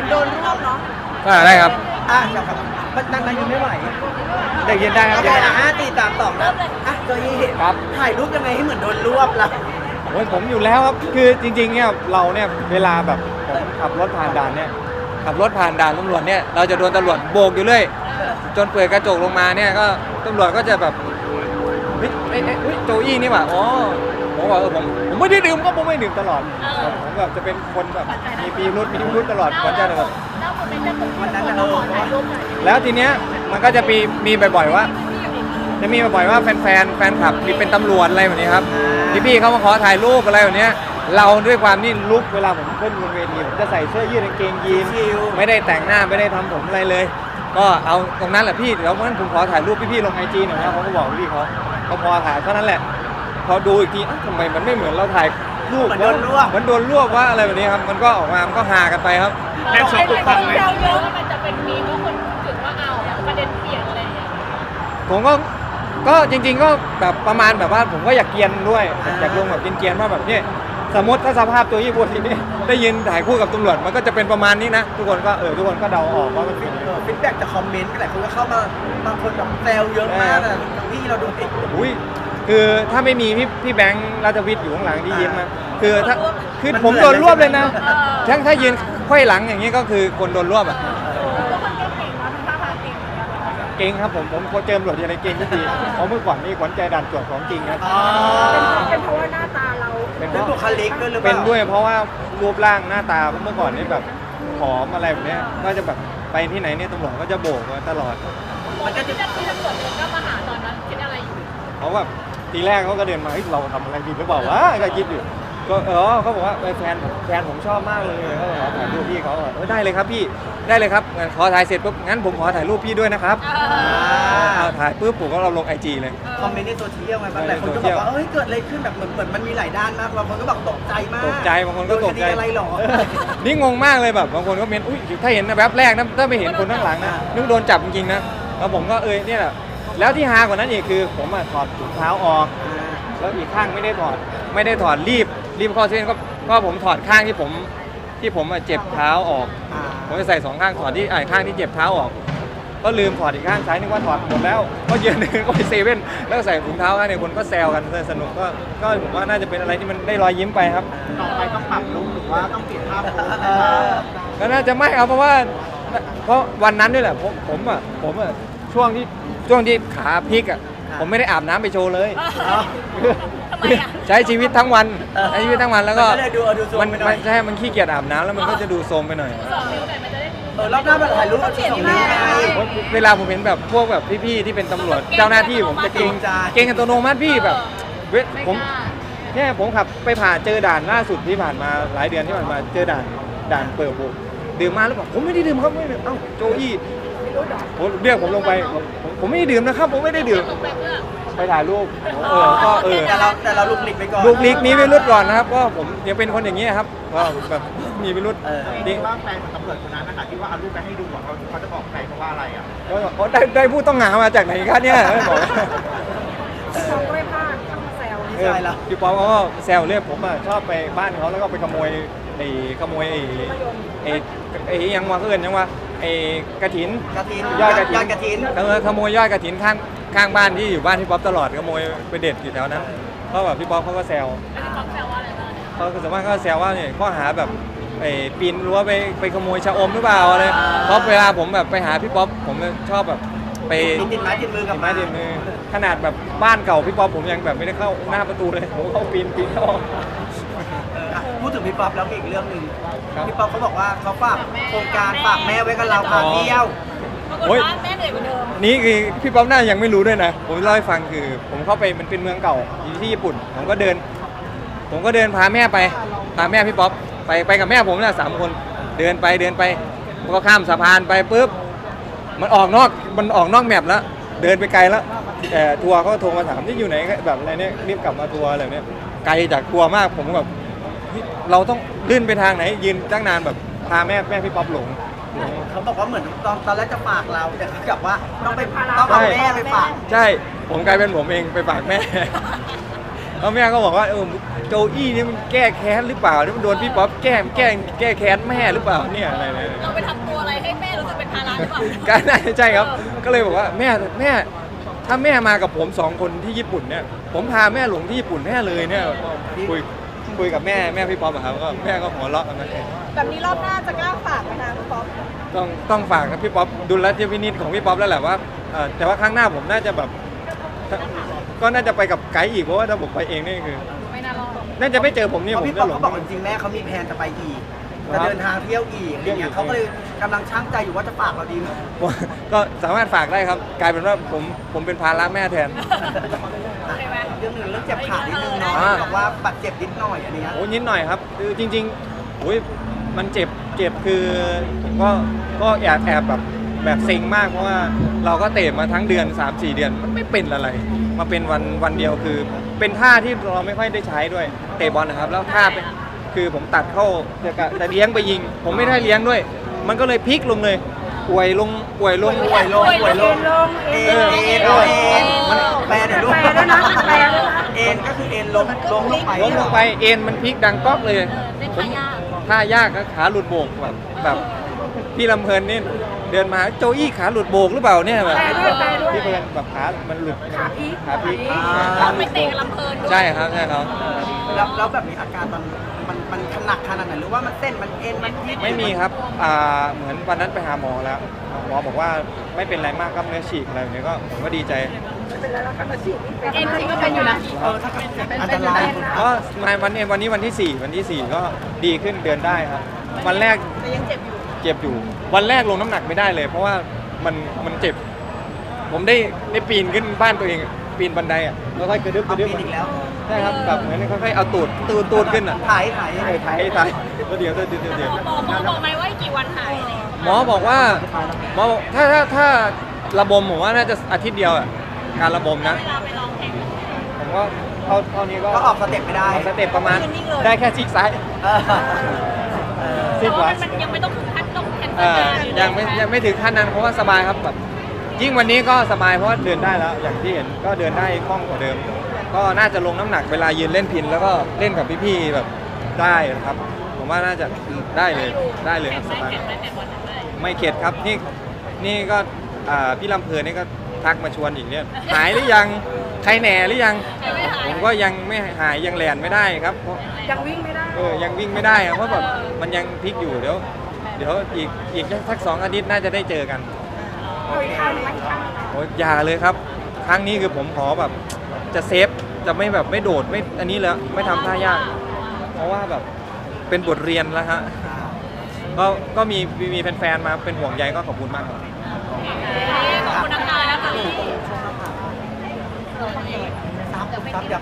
มือนโดนรวบเนาะอ่าได้ครับ อะจับครับมันนั่งนั่งยืนไม่ไหวเด็กยินได้ครับโอเคนะห้าตีสามสองนะอะโจยี่ครับ ถ่ายรูปยังไงให้เหมือนโดนรวบล่ะโอ้ยผมอยู่แล้วครับ คือจริงๆเนี่ยเราเนี่ยเวลาแบบผมขับรถผ่านด่านเนี่ยขับรถผ่านด่านตำรวจเนี่ยเราจะโดนตำรวจโบกอยู่เรื่อยจนเปิดกระจกลงมาเนี่ยก็ตำรวจก็จะแบบเฮ้ยเอ้ยเอ้ยเฮ้ยโจอี้นี่หว่าอ๋อ ผมว่าเออผมผมไม่ได้ดื่มก็ผมไม่ดื่มตลอดผมแบบจะเป็นคนแบบมีปีรุษมีพิรุษตลอดวันจันทร์ตลอด แล้วคนเป็นเจ้าตัววันนั้นน่ะเออถ่ายรูปหน่อยแล้วทีเนี้ยมันก็จะมีมีบ่อยๆว่า จะมีบ่อยๆว่าแฟนๆแฟนคลับมีเป็นตำรวจอะไรแบบนี้ครับพี่ๆเขามาขอถ่ายรูปอะไรแบบเนี้ยเราด้วยความนี่ลุกเวลาผมขึ้นบนเวทีผมจะใส่เสื้อยืดกางเกงยีนชิวไม่ได้แต่งหน้าไม่ได้ทำผมอะไรเลย ก็เอาตรงนั้นแหละพี่เดี๋ยวงั้นผมขอถ่ายรูปพี่ๆลงไอจีหน่อยนะเขาก็บอกพี่เขาก็พอถ่ายเท่านั้นแหละ พอดูอีกทีเอ้าทำไมมันไม่เหมือนเราถ่ายรูปเหมือนโดนรวบ มันโดนรวบว่าอะไรแบบนี้ครับ มันก็ออกมา มันก็ฮากันไปครับ แค่ชมตุกฟังเลยเยอะว่ามันจะเป็นมีเพราะคนถึงว่าเอาประเด็นเปลี่ยนอะไรอย่างเงี้ย ผมก็ ก็จริง ๆ ก็แบบประมาณแบบว่าผมก็อยากเกรียนด้วยอยากลงแบบเกรียนๆว่าแบบนี้สมมติถ้าสภาพตัวยี่ปัวทีนี้ได้ยินถ่ายคู่กับตำรวจมันก็จะเป็นประมาณนี้นะ ทุกคนก็เออทุกคนก็เดาออกว่ามันเป็นฟีดแบ็กจากคอมเมนต์หลายคนก็เข้ามาบางคนแบบแซวเยอะมากอะพี่เราดูติดอุ้ย คือถ้าไม่มีพี่พี่แบงค์ราชวิทย์อยู่ข้างหลังที่ยิ้มนะคือถ้าคือผมโดนรวบเลยนะทั้งถ้ายืนไขว้หลังอย่างนี้ก็คือคนโดนรวบอะทุกคนเก่งๆเนาะทั้งท่าทางเก่งเหมือนกันเนาะเก่งครับผมผมเจอตำรวจทีไรเก่งทุกทีเพราะเมื่อก่อนนี่ขวัญใจด่านตรวจของจริงครับอ๋อเป็นเพราะว่าหน้าตาเราเป็นเพเป็นราะ บุคลิกด้วยหรือเปเป็นล่าด้วยเพราะว่ารูปร่างหน้าตาเมื่อก่อนนี่แบบผอมอะไรแบบเนี้ยก็จะแบบไปที่ไหนเนี่ยตำรวจก็จะโบกมาตลอดมันก็จะที่ที่ตำรวจเดินก็มาหาตอนนั้นคิดอะไรอยู่เขาแบบ ทีแรกเขาก็เดินมาเฮ้ยเราทำอะไรผิดหรือเปล่าวะก็คิดอยู่ก็เออเขาบอกว่าเออแฟนแฟนผมชอบมากเลยเขาบอกขอถ่ายรูปพี่เขาบอกเออได้เลยครับพี่ได้เลยครับงั้นขอถ่ายเสร็จปุ๊บงั้นผมขอถ่ายรูปพี่ด้วยนะครับเอาถ่ายปุ๊บผมก็เราลงไอจีเลย คอมเมนต์ในโซเชียลไงบางในหลายคนก็โซเชีบยอลกว่าเอ้ยเกิดอะไรขึ้นแบบเหมือนเหมือนมันมีหลายด้านมากบางคนก็บอกตกใจมากตกใจบางคนก็ตกใจ โดนคดีอะไรหรอ นี่งงมากเลยแบบบางคนก็เมนอุ้ยถ้าเห็นนะแวบแรกนะถ้าไม่เห็นคนข้างหลังนะนึกโดนจับจริงๆนะแล้วผมก็เออเนี่ยแหละ แล้วที่ฮากว่านั้นอีกคือผมอะถอดถุงเท้าออก แล้วอีกข้างไม่ได้ถอดไม่ได้ถอดรีบรีบเข้าเส้นก็ก็ผมถอดข้างที่ผมที่ผมอะเจ็บเท้าออก อ่าผมจะใส่สองข้างถอดที่ไอ้ข้างที่เจ็บเท้าออก ก็ลืมถอดอีกข้างซ้ายนึกว่าถอดหมดแล้ว ก็ยืนเดินก็ไปเซเว่นแล้วก็ใส่ถุงเท้าข้างหนึงคนก็แซวกันสนุกก็ก็ผมว่าน่าจะเป็นอะไรที่มันได้รอยยิ้มไปครับ ต่อไปต้องปรับลุคหรือว่าต้องเปลี่ยนภาพโพสก็น่าจะไม่ครับเพราะว่า เพราะวันนั้นด้วยแหละผมผมอะผมอะ ช่วงที่ช่วงที่ขาพลิกอะผมไม่ได้อาบน้ำไปโชว์เลย ทำไมอะ ใช้ชีวิตทั้งวันใช้ชีวิตทั้งวันแล้วก็มันก็เลยดูเอาดูโซมมันไปหน่อย มันใช่มันขี้เกียจอาบน้ำแล้วมันก็จะดูโทรมไปหน่อย สองนิ้วหน่อยมันจะได้ เออรอบหน้ามาถ่ายรูปต้องเปลี่ยนสองที่นิ้วหน้าไงเพราะเวลาผมเห็นแบบพวกแบบพี่ๆที่เป็นตำรวจเก่งเจ้าหน้าที่ผมจะเก่งใจ เก่งอัตโนมัติพี่แบบเว้ยไม่ผมกล้าแค่ผมขับไปผ่านเจอด่านล่าสุดที่ผ่านมาหลายเดือนที่ผ่านมาเจอด่านด่านเปิดบุกดื่มมาแล้วบอกผมไม่ได้ดื่มครับไม่ได้ดื่มเอ้าโจอี้ ผมเรียกผมลงไปผมผมผมไม่ได้ดื่มนะครับ ผมไม่ได้ดื่ม ลงไปเพื่อ ไปถ่ายรูปผมเออก็เออแต่เราแต่เราลุกหลีกไปก่อน ลูกลิกมีวิรุธก่อนนะครับก็ผมยังเป็นคนอย่างนี้ยครับก็แบบมีวิรุธเออจริงว่าแฟนของตำรวจคนนั้นนะคะที่ว่าเอารูปไปให้ดูอะเขาเขาจะบอกใครเพราะว่าอะไรอะ ก็บอกเขาได้ได้ผู้ต้องหามาจากไหนกันเนี่ยไม่บอกเราก็ไม่พลาดเข้ามาแซวไม่ใช่เหรอพี่ป๊อปเขาก็แซวเรียกผมอะชอบไปบ้านเขาแล้วก็ไปขโมยไอ้ขโมยไอ้ไอ้ไอ้ยังว่าเพื่อนยังว่า ไอ้กระถิน กระถินยอดกระถิน ยอดกระถิน เออขโมยยอดกระถินข้างข้างบ้านที่อยู่บ้านพี่ป๊อปตลอดขโมยไปเด็ดอยู่แถวนั้นเพราะแบบพี่ป๊อปเขาก็แซวอันนี้ความแซวว่าอะไรบ้างเขาก็สามารถก็แซวว่าเนี่ยข้อหาแบบไอ้ปีนรั้วไปไปขโมยชะอมหรือเปล่าอะไรเพราะเวลาผมแบบไปหาพี่ป๊อปผมชอบแบบไปติดติดไม้ติดมือกับไม้เดียวมือขนาดแบบบ้านเก่าพี่ป๊อปผมยังแบบไม่ได้เข้าหน้าประตูเลยผมเข้าปีนปีนเข้าเอออะพู ดถึงพี่ป๊อปแล้วมีอีกเรื่องหนึ่งครับ พี่ป๊อปเขาบอกว่าเขาฝากโครงการฝากแม่ไว้กับเราพาเที่ยว ปรากฏโอ๊ยว่าแม่เหนื่อยกว่าเดิมนี่คือพี่ป๊อปน่ายังไม่รู้ด้วยนะ ผมเล่าให้ฟังคือ ผมเข้าไปมันเป็นเมืองเก่าอยู่ที่ญี่ปุ่น ผมก็เดิน ผมก็เดินพาแม่ไป พาแม่พี่ป๊อปไปไปกับแม่ผมน่ะสามคน เดินไปเดินไปผมก็ข้ามสะพานไปปุ๊บ มันออกนอกมันออกนอกแมปแล้ว เดินไปไกลแล้วแต่ทัวร์เขาโทรมาถามที่อยู่ไหนแบบอะไรเนี่ยรีบกลับมาทัวร์อะไรแบบเนี้ยไกลจากทัวร์มากผมแบบ เฮ้ยเราต้องลื่นไปทางไหน ยืนตั้งนานแบบพาแม่แม่พี่ป๊อปหลงหลง เขาบอกว่าเหมือนตอนตอนแรกจะฝากเราแต่เขากลับว่าต้องไปต้องเอาแม่ไปฝาก ใช่ ผมกลายเป็นผมเองไปฝากแม่ แล้วแม่ก็บอกว่าเออโจอี้นี่มันแก้แค้นหรือเปล่านี่มันโดนพี่ป๊อปแก้แก้แก้แค้นแม่หรือเปล่าเนี่ยอะไรเนี่ย เราไปทำตัวอะไรให้แม่รู้สึกเป็นภาระหรือเปล่าก็น่าจะใช่ครับ ก็เลยบอกว่าแม่แม่ถ้าแม่มากับผมสองคนที่ญี่ปุ่นเนี่ย ผมพาแม่หลงที่ญี่ปุ่นแน่เลยเนี่ยคุย คุยกับแม่แม่พี่ป๊อปอะครับก็แม่ก็หัวเราะกันนะแบบนี้รอบหน้าจะกล้าฝากไหมคะคุณป๊อปต้องต้องฝากกับพี่ป๊อปดุลยพินิจของพี่ป๊อปแล้วแหละว่าเอ่อแต่ว่าครั้งหน้าผมน่าจะแบบ ก็น่าจะไปกับไกด์อีกเพราะว่าถ้าผมไปเองนี่คือ ไม่น่ารอดน่าจะไม่เจอผมนี่เพราะผมพี่จะป๊อปหลง เขาบอกจริงๆแม่เขามีแผนจะไปอีกครัจะบเดินทางเที่ยวอีกอะไรเที่ยวอีเงี้กยเขาก็เลยกำลังช่างใจอยู่ว่าจะฝากเราดีไหมก็สามารถฝากได้ครับ กลายเป็นว่าผมผมเป็นภาระแม่แทน ใช่ไหม เรื่องหนึ่งเรื่องเจ็บขานิดนึงเนาะอ่า บอกว่าบาดเจ็บนิดหน่อยอันเนี้ยโอ้นิดหน่อยครับคือจริงๆโอ้ยมันเจ็บเจ็บคือผมก็ก็แอบแอบแบบแบบเซ็งมากเพราะว่าเราก็เตะมาทั้งเดือน 3-4 เดือนมันไม่เป็นอะไร มาเป็นวันวันเดียวคือ เป็นท่าที่เราไม่ค่อยได้ใช้ด้วยเตะบอลนะครับ แล้วท่าเป็นคือผมตัดเข้าจะกะจะเลี้ยงไปยิง ผมไม่ได้เลี้ยงด้วย มันก็เลยพลิกลงเลยป่วยลงป่วยลง ป่วยลงป่วยลงเอ็นเอ็นเอ็นมันแปลเดี๋ยวลูกแปลด้วยนะแปลด้วยนะเอ็นก็คือเอ็นลงลงลงไปล้มลงไปเอ็นมันพลิกดังก๊อกเลยเล่นท่ายากท่ายากก็ขาหลุดโบกแบบแบบพี่ลำเพลินนี่เดินมาโจอี้ขาหลุดโบกหรือเปล่าเนี่ยแบบแปลด้วยแปลด้วยพี่เพลินแบบขา มันหลุดขาพลิกขาพลิกเราไปเตะกับลำเพลินด้วยใช่ครับใช่ครับแล้วแล้วแบบนี้อาการมันมันมันหนักขนาดไหนหรือว่ามันเส้นมันเอ็นมันยืดไม่มีครับอ่าเหมือนวันนั้นไปหาหมอแล้วหมอบอกว่าไม่เป็นไรมากก็เนื้อฉีกอะไรแบบนี้ก็ผมก็ดีใจ เอ็นจริงก็เป็นอยู่นะเออถ้าเกิดอันตรายก็มาวันนี้วันนี้วันที่ 4 วันที่ 4 ก็ดีขึ้นเดินได้ครับ วันแรกแต่ยังเจ็บอยู่เจ็บอยู่ วันแรกลงน้ำหนักไม่ได้เลย เพราะว่ามันมันเจ็บ ผมได้ได้ปีนขึ้นบ้านตัวเองอะปีนบันไดอะค่อยๆกระดึบกเอาระดึบปีนอีกแล้วใช่ครับแบบเหมือนค่อยๆเอาตูดตูดตูดขึ้นอะถ่ายถ่ายเออถ่ายให้ถ่ายตัวเดียวตัวเดียวตัวเดียวหมอหมอบอกไหมว่าอีกกี่วันหายอะไรอย่างเงี้ยหมอบอกว่าหมอบอกถ้าถ้าถ้าระบมผมว่าน่าจะอาทิตย์เดียวอะ การระบมนะ เวลาไปร้องเพลงผมก็เท่าเท่านี้ก็ก็ออกสเต็ปไม่ได้ ออกสเต็ปประมาณได้แค่ซีกซ้ายเออเออซีแต่กขว่าวามันยังไม่ต้องถึงขั้นต้องแคนเซิเอ่ลองานอยู่ยังไม่ยังไม่ถึงขั้นนั้นเพราะว่าสบายครับแบบยิ่งวันนี้ก็สบายเพราะว่าเดินได้แล้วอย่างที่เห็นก็เดินได้คล่องกว่าเดิม ก็น่าจะลงน้ำหนักเวลายืนเล่นพิน แล้วก็เล่นกับพี่ๆแบบได้นะครับ ผมว่าน่าจะได้เลยได้เลยครับสบายแข่งได้แต่บอลได้ไม่เข็ดครับนี่นี่ก็อ่าพี่ลำเพลินนี่ก็ ทักมาชวนอีกเนี่ยหายหรือยังใครแหน่หรือยังยังไม่หายผมก็ยังไม่หายยังแลนไม่ได้ครับเพราะยังวิ่งไม่ได้ เออยังวิ่งไม่ได้อะเพราะแบบมันยังพลิกอยู่เดี๋ยวเดี๋ยวอีกอีกสักสองอาทิตย์น่าจะได้เจอกันเอาอีกข้างหนึ่งอีกข้างหนึ่งโอ้ยอย่าเลยครับ ครั้งนี้คือผมขอแบบจะเซฟจะไม่แบบไม่โดดไม่อันนี้แล้วไม่ทำท่ายาก เพราะว่าแบบเป็นบทเรียนแล้วฮะก็ก็มีมีแฟนๆมาเป็นห่วงใยก็ขอบคุณมากครับ ซับซับอย่า